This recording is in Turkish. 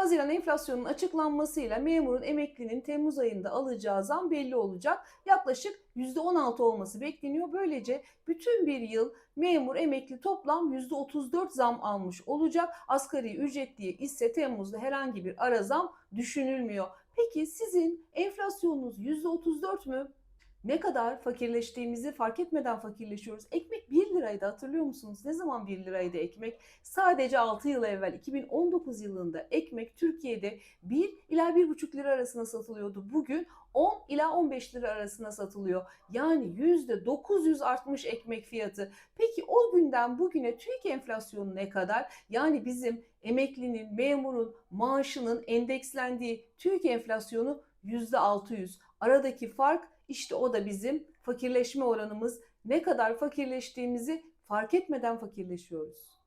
Haziran enflasyonunun açıklanmasıyla memurun emeklinin Temmuz ayında alacağı zam belli olacak. Yaklaşık %16 olması bekleniyor. Böylece bütün bir yıl memur emekli toplam %34 zam almış olacak. Asgari ücretliye ise Temmuz'da herhangi bir ara zam düşünülmüyor. Peki sizin enflasyonunuz %34 mü? Ne kadar fakirleştiğimizi fark etmeden fakirleşiyoruz. Ekmek 1 liraydı hatırlıyor musunuz? Ne zaman 1 liraydı ekmek? Sadece 6 yıl evvel 2019 yılında ekmek Türkiye'de 1 ila 1,5 lira arasında satılıyordu. Bugün 10 ila 15 lira arasında satılıyor. Yani %900 artmış ekmek fiyatı. Peki o günden bugüne TÜİK enflasyonu ne kadar? Yani bizim emeklinin, memurun maaşının endekslendiği TÜİK enflasyonu %600. Aradaki fark işte o da bizim fakirleşme oranımız. Ne kadar fakirleştiğimizi fark etmeden fakirleşiyoruz.